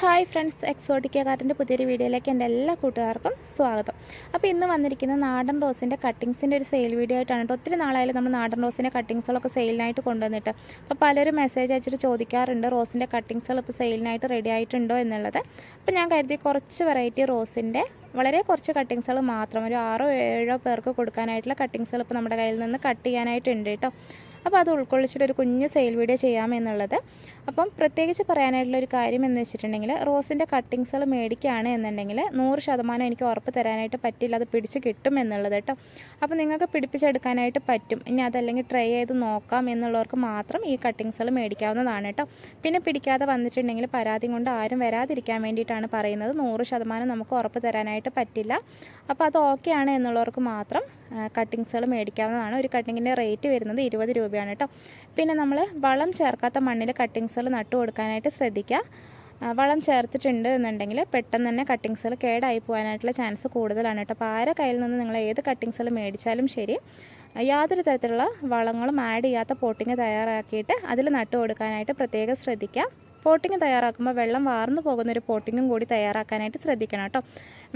Hi friends Exotica കാർട്ടിന്റെ പുതിയൊരു വീഡിയോയിലേക്ക് എന്റെ എല്ലാ കൂട്ടുകാർക്കും സ്വാഗതം. അപ്പോൾ ഇന്ന് വന്നിരിക്കുന്ന നാടൻ റോസിന്റെ കട്ടിങ്സിന്റെ ഒരു സെയിൽ വീഡിയോ ആയിട്ടാണ് കേട്ടോ. ഒത്തിരി നാളായാലും നമ്മൾ നാടൻ റോസിന്റെ കട്ടിങ്സുകളൊക്കെ സെയിലിനായിട്ട് കൊണ്ടുവന്നിട്ട്. അപ്പോൾ പലരും മെസ്സേജ് അയച്ചിട്ട് ചോദിക്കാറുണ്ട് റോസിന്റെ കട്ടിങ്സുകൾ ഇപ്പോൾ സെയിലിനായിട്ട് റെഡി ആയിട്ടുണ്ടോ എന്നുള്ളത്. അപ്പോൾ ഞാൻ കരുതി കുറച്ച് വെറൈറ്റി റോസിന്റെ വളരെ കുറച്ച് കട്ടിങ്സുകൾ മാത്രം ഒരു ആറോ ഏഴോ പേർക്ക് കൊടുക്കാനായിട്ടുള്ള കട്ടിങ്സുകൾ ഇപ്പോൾ നമ്മുടെ കയ്യിൽ നിന്ന് കട്ട് ചെയ്യാനായിട്ടുണ്ട് കേട്ടോ. അപ്പോൾ അത് ഉൾക്കൊള്ളിച്ചിട്ട് ഒരു കുഞ്ഞ് സെയിൽ വീഡിയോ ചെയ്യാമെന്നുള്ളത്. അപ്പം പ്രത്യേകിച്ച് പറയാനായിട്ടുള്ള ഒരു കാര്യം എന്ന് വെച്ചിട്ടുണ്ടെങ്കിൽ റോസിന്റെ കട്ടിങ്സുകൾ മേടിക്കുകയാണ് എന്നുണ്ടെങ്കിൽ നൂറ് ശതമാനം എനിക്ക് ഉറപ്പ് തരാനായിട്ട് പറ്റില്ല അത് പിടിച്ച് കിട്ടും എന്നുള്ളത് കേട്ടോ. അപ്പോൾ നിങ്ങൾക്ക് പിടിപ്പിച്ചെടുക്കാനായിട്ട് പറ്റും. ഇനി അതല്ലെങ്കിൽ ട്രൈ ചെയ്ത് നോക്കാം എന്നുള്ളവർക്ക് മാത്രം ഈ കട്ടിങ്സുകൾ മേടിക്കാവുന്നതാണ് കേട്ടോ. പിന്നെ പിടിക്കാതെ വന്നിട്ടുണ്ടെങ്കിൽ പരാതി കൊണ്ട് ആരും വരാതിരിക്കാൻ വേണ്ടിയിട്ടാണ് പറയുന്നത്. നൂറ് ശതമാനം നമുക്ക് ഉറപ്പ് തരാനായിട്ട് പറ്റില്ല. അപ്പോൾ അത് ഓക്കെ ആണ് എന്നുള്ളവർക്ക് മാത്രം കട്ടിങ്സുകൾ മേടിക്കാവുന്നതാണ്. ഒരു കട്ടിങ്ങിന്റെ റേറ്റ് വരുന്നത് ഇരുപത് രൂപയാണ് കേട്ടോ. പിന്നെ നമ്മൾ വളം ചേർക്കാത്ത മണ്ണിൽ കട്ടിങ്സുകൾ നട്ടു കൊടുക്കാനായിട്ട് ശ്രദ്ധിക്കുക. വളം ചേർത്തിട്ടുണ്ട് എന്നുണ്ടെങ്കിൽ പെട്ടെന്ന് തന്നെ കട്ടിങ്സുകൾ കേടായി പോകാനായിട്ടുള്ള ചാൻസ് കൂടുതലാണ് കേട്ടോ. അപ്പോൾ ആരെ കയ്യിൽ നിന്ന് നിങ്ങൾ ഏത് കട്ടിങ്സുകൾ മേടിച്ചാലും ശരി യാതൊരു തരത്തിലുള്ള വളങ്ങളും ആഡ് ചെയ്യാത്ത പോട്ടിങ് തയ്യാറാക്കിയിട്ട് അതിൽ നട്ടു കൊടുക്കാനായിട്ട് പ്രത്യേകം ശ്രദ്ധിക്കുക. പോട്ടിങ് തയ്യാറാക്കുമ്പോൾ വെള്ളം വാർന്നു പോകുന്ന ഒരു പോട്ടിങ്ങും കൂടി തയ്യാറാക്കാനായിട്ട് ശ്രദ്ധിക്കണം കേട്ടോ.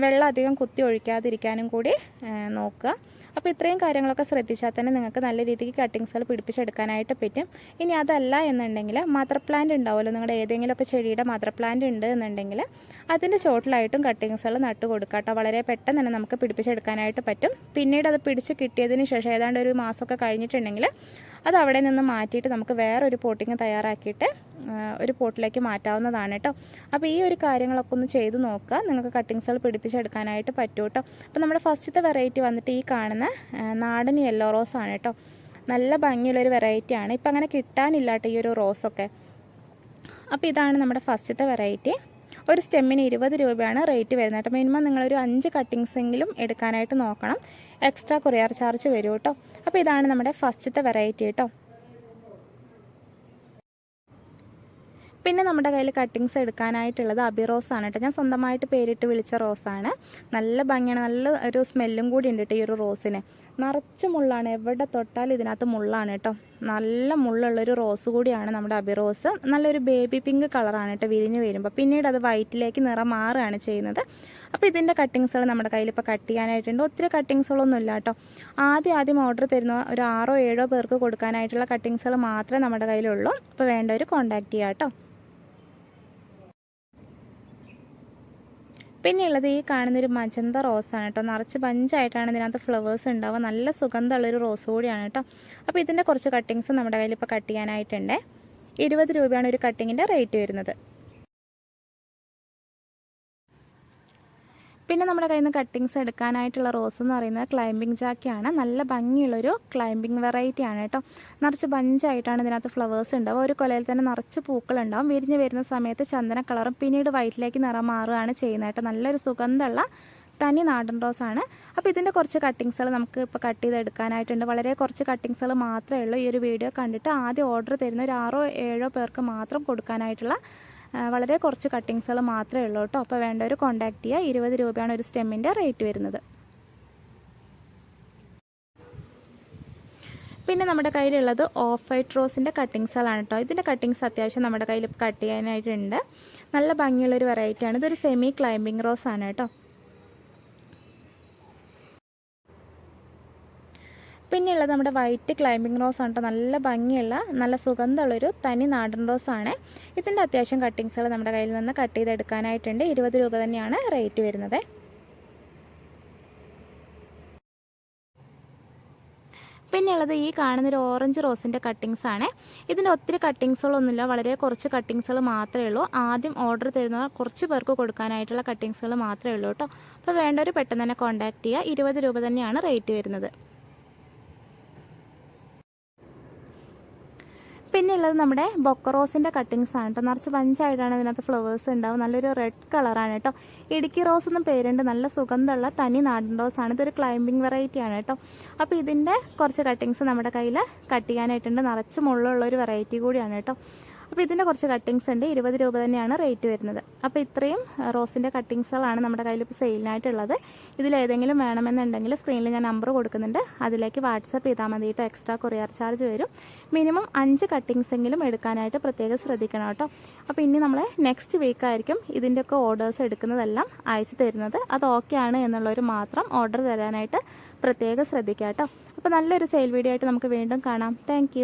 വെള്ളം അധികം കുത്തി ഒഴിക്കാതിരിക്കാനും കൂടി നോക്കുക. അപ്പോൾ ഇത്രയും കാര്യങ്ങളൊക്കെ ശ്രദ്ധിച്ചാൽ തന്നെ നിങ്ങൾക്ക് നല്ല രീതിക്ക് കട്ടിങ്സുകൾ പിടിപ്പിച്ചെടുക്കാനായിട്ട് പറ്റും. ഇനി അതല്ല എന്നുണ്ടെങ്കിൽ മദർ പ്ലാന്റ് ഉണ്ടാവുമല്ലോ നിങ്ങളുടെ ഏതെങ്കിലുമൊക്കെ ചെടിയുടെ മദർ പ്ലാന്റ് ഉണ്ട് എന്നുണ്ടെങ്കിൽ അതിന്റെ ചോട്ടിലായിട്ടും കട്ടിങ്സുകൾ നട്ട് കൊടുക്കുക കേട്ടോ. വളരെ പെട്ടെന്ന് തന്നെ നമുക്ക് പിടിപ്പിച്ചെടുക്കാനായിട്ട് പറ്റും. പിന്നീട് അത് പിടിച്ച് കിട്ടിയതിന് ശേഷം ഏതാണ്ട് ഒരു മാസമൊക്കെ കഴിഞ്ഞിട്ടുണ്ടെങ്കിൽ അത് അവിടെ നിന്ന് മാറ്റിയിട്ട് നമുക്ക് വേറൊരു പോട്ടിങ് തയ്യാറാക്കിയിട്ട് ഒരു പോട്ടിലേക്ക് മാറ്റാവുന്നതാണ് കേട്ടോ അപ്പോൾ ഈ ഒരു കാര്യങ്ങളൊക്കെ ഒന്ന് ചെയ്ത് നോക്കുക. നിങ്ങൾക്ക് കട്ടിങ്സുകൾ പിടിപ്പിച്ചെടുക്കാനായിട്ട് പറ്റും കേട്ടോ അപ്പോൾ നമ്മുടെ ഫസ്റ്റത്തെ വെറൈറ്റി വന്നിട്ട് ഈ കാണുന്ന നാടൻ യെല്ലോ റോസ് ആണ് കേട്ടോ നല്ല ഭംഗിയുള്ളൊരു വെറൈറ്റിയാണ് ഇപ്പം അങ്ങനെ കിട്ടാനില്ല കേട്ടോ ഈ ഒരു റോസൊക്കെ അപ്പോൾ ഇതാണ് നമ്മുടെ ഫസ്റ്റത്തെ വെറൈറ്റി ഒരു സ്റ്റെമ്മിന് ഇരുപത് രൂപയാണ് റേറ്റ് വരുന്നത് കേട്ടോ. മിനിമം നിങ്ങളൊരു അഞ്ച് കട്ടിങ്സ് എങ്കിലും എടുക്കാനായിട്ട് നോക്കണം. എക്സ്ട്രാ കൊറിയർ ചാർജ് വരും കേട്ടോ. അപ്പോൾ ഇതാണ് നമ്മുടെ ഫസ്റ്റത്തെ വെറൈറ്റി കേട്ടോ. പിന്നെ നമ്മുടെ കയ്യിൽ കട്ടിങ്സ് എടുക്കാനായിട്ടുള്ളത് അബി റോസ് ആണ് കേട്ടോ. ഞാൻ സ്വന്തമായിട്ട് പേരിട്ട് വിളിച്ച റോസാണ് നല്ല ഭംഗിയാണ്. നല്ല ഒരു സ്മെല്ലും കൂടി ഉണ്ട് കേട്ടോ ഈ ഒരു റോസിന്. നിറച്ച് മുള്ളാണ്. എവിടെ തൊട്ടാലും ഇതിനകത്ത് മുള്ളാണ് കേട്ടോ. നല്ല മുള്ളുള്ളൊരു റോസ് കൂടിയാണ് നമ്മുടെ അബി റോസ്. നല്ലൊരു ബേബി പിങ്ക് കളറാണ് കേട്ടോ വിരിഞ്ഞ് വരുമ്പോൾ പിന്നീട് അത് വൈറ്റിലേക്ക് നിറം മാറുകയാണ് ചെയ്യുന്നത്. അപ്പോൾ ഇതിന്റെ കട്ടിങ്സുകൾ നമ്മുടെ കയ്യിൽ ഇപ്പോൾ കട്ട് ചെയ്യാനായിട്ടുണ്ട്. ഒത്തിരി കട്ടിങ്സുകളൊന്നും ഇല്ല കേട്ടോ. ആദ്യം ആദ്യം ഓർഡർ തരുന്ന ഒരു ആറോ ഏഴോ പേർക്ക് കൊടുക്കാനായിട്ടുള്ള കട്ടിങ്സുകൾ മാത്രമേ നമ്മുടെ കയ്യിലുള്ളൂ. അപ്പോൾ വേണ്ടവർ കോൺടാക്റ്റ് ചെയ്യാം കേട്ടോ. പിന്നെ ഉള്ളത് ഈ കാണുന്നൊരു മജന്ത റോസാണ് കേട്ടോ. നിറച്ച് പഞ്ചായിട്ടാണ് ഇതിനകത്ത് ഫ്ലവേഴ്സ് ഉണ്ടാവുക. നല്ല സുഗന്ധമുള്ളൊരു റോസ് കൂടിയാണ് കേട്ടോ. അപ്പോൾ ഇതിന്റെ കുറച്ച് കട്ടിങ്സ് നമ്മുടെ കയ്യിൽ ഇപ്പോൾ കട്ട് ചെയ്യാനായിട്ടുണ്ട്. ഇരുപത് രൂപയാണ് ഒരു കട്ടിങ്ങിന്റെ റേറ്റ് വരുന്നത്. പിന്നെ നമ്മുടെ കയ്യിൽ നിന്ന് കട്ടിങ്സ് എടുക്കാനായിട്ടുള്ള റോസ് എന്ന് പറയുന്നത് ക്ലൈമ്പിംഗ് ജാക്കിയാണ് നല്ല ഭംഗിയുള്ളൊരു ക്ലൈമ്പിംഗ് വെറൈറ്റി ആണ് കേട്ടോ. നിറച്ച് ബഞ്ചായിട്ടാണ് ഇതിനകത്ത് ഫ്ലവേഴ്സ് ഉണ്ടാവും ഒരു കൊലയിൽ തന്നെ നിറച്ച് പൂക്കളുണ്ടാവും. വിരിഞ്ഞ് വരുന്ന സമയത്ത് ചന്ദന കളറും പിന്നീട് വൈറ്റിലേക്ക് നിറം മാറുകയാണ് ചെയ്യുന്നത് കേട്ടോ. നല്ലൊരു സുഗന്ധമുള്ള തനി നാടൻ റോസാണ് അപ്പോൾ ഇതിന്റെ കുറച്ച് കട്ടിങ്സുകൾ നമുക്ക് ഇപ്പോൾ കട്ട് ചെയ്തെടുക്കാനായിട്ടുണ്ട് വളരെ കുറച്ച് കട്ടിങ്സുകൾ മാത്രമേ ഉള്ളൂ ഈ ഒരു വീഡിയോ കണ്ടിട്ട്. ആദ്യം ഓർഡർ തരുന്ന ഒരു ആറോ ഏഴോ പേർക്ക് മാത്രം കൊടുക്കാനായിട്ടുള്ള വളരെ കുറച്ച് കട്ടിങ്സുകൾ മാത്രമേ ഉള്ളൂ കേട്ടോ. അപ്പോൾ വേണ്ടവർ കോൺടാക്റ്റ് ചെയ്യുക ഇരുപത് രൂപയാണ് ഒരു സ്റ്റെമ്മിന്റെ റേറ്റ് വരുന്നത്. പിന്നെ നമ്മുടെ കയ്യിലുള്ളത് ഓഫ് വൈറ്റ് റോസിന്റെ കട്ടിങ്സുകളാണ് കേട്ടോ. ഇതിന്റെ കട്ടിങ്സ് അത്യാവശ്യം നമ്മുടെ കയ്യിൽ കട്ട് ചെയ്യാനായിട്ടുണ്ട്. നല്ല ഭംഗിയുള്ളൊരു വെറൈറ്റിയാണ് ഇതൊരു സെമി ക്ലൈമ്പിംഗ് റോസാണ് കേട്ടോ. പിന്നെ ഉള്ളത് നമ്മുടെ വൈറ്റ് ക്ലൈമ്പിംഗ് റോസ് ആണ് കേട്ടോ നല്ല ഭംഗിയുള്ള നല്ല സുഗന്ധമുള്ളൊരു തനി നാടൻ റോസ് ആണ്. ഇതിന്റെ അത്യാവശ്യം കട്ടിങ്സുകൾ നമ്മുടെ കയ്യിൽ നിന്ന് കട്ട് ചെയ്തെടുക്കാനായിട്ടുണ്ട്. ഇരുപത് രൂപ തന്നെയാണ് റേറ്റ് വരുന്നത്. പിന്നെയുള്ളത് ഈ കാണുന്ന ഒരു ഓറഞ്ച് റോസിന്റെ കട്ടിങ്സ് ആണ്. ഇതിന്റെ ഒത്തിരി കട്ടിങ്സുകളൊന്നുമില്ല വളരെ കുറച്ച് കട്ടിങ്സുകൾ മാത്രമേ ഉള്ളൂ. ആദ്യം ഓർഡർ തരുന്ന കുറച്ച് പേർക്ക് കൊടുക്കാനായിട്ടുള്ള കട്ടിങ്സുകൾ മാത്രമേ ഉള്ളൂ കേട്ടോ അപ്പോൾ വേണ്ടവർ പെട്ടെന്ന് തന്നെ കോൺടാക്റ്റ് ചെയ്യുക. ഇരുപത് രൂപ തന്നെയാണ് റേറ്റ് വരുന്നത്. പിന്നെ ഉള്ളത് നമ്മുടെ ബൊക്കറോസിന്റെ കട്ടിങ്സ് ആണ് കേട്ടോ. നിറച്ച് പഞ്ചായിട്ടാണ് ഇതിനകത്ത് ഫ്ലവേഴ്സ് ഉണ്ടാവും. നല്ലൊരു റെഡ് കളറാണ് കേട്ടോ. ഇടുക്കി റോസ് എന്നും പേരുണ്ട്. നല്ല സുഗന്ധമുള്ള തനി നാടൻ റോസ് ആണ്. ഇതൊരു ക്ലൈമ്പിംഗ് വെറൈറ്റി ആണ് കേട്ടോ. അപ്പോൾ ഇതിന്റെ കുറച്ച് കട്ടിങ്സ് നമ്മുടെ കയ്യിൽ കട്ട് ചെയ്യാനായിട്ടുണ്ട്. നിറച്ച് മുള്ളുള്ള ഒരു വെറൈറ്റി കൂടിയാണ് കേട്ടോ. അപ്പോൾ ഇതിന്റെ കുറച്ച് കട്ടിങ്സ് ഉണ്ട്. ഇരുപത് രൂപ തന്നെയാണ് റേറ്റ് വരുന്നത്. അപ്പോൾ ഇത്രയും റോസിന്റെ കട്ടിങ്സുകളാണ് നമ്മുടെ കയ്യിൽ ഇപ്പോൾ സെയിലിനായിട്ടുള്ളത് ഇതിലേതെങ്കിലും വേണമെന്നുണ്ടെങ്കിൽ സ്ക്രീനിൽ ഞാൻ നമ്പർ കൊടുക്കുന്നുണ്ട്. അതിലേക്ക് വാട്സപ്പ് ചെയ്താൽ മതി കേട്ടോ. എക്സ്ട്രാ കൊറിയർ ചാർജ് വരും. മിനിമം അഞ്ച് കട്ടിങ്സ് എങ്കിലും എടുക്കാനായിട്ട് പ്രത്യേകം ശ്രദ്ധിക്കണം കേട്ടോ. അപ്പോൾ ഇനി നമ്മൾ നെക്സ്റ്റ് വീക്ക് ആയിരിക്കും ഇതിന്റെയൊക്കെ ഓർഡേഴ്സ് എടുക്കുന്നതെല്ലാം അയച്ചു തരുന്നത്. അത് ഓക്കെ ആണ് എന്നുള്ളവർ മാത്രം ഓർഡർ തരാനായിട്ട് പ്രത്യേകം ശ്രദ്ധിക്കാം കേട്ടോ. അപ്പോൾ നല്ലൊരു സെയിൽ വീഡിയോ ആയിട്ട് നമുക്ക് വീണ്ടും കാണാം. താങ്ക്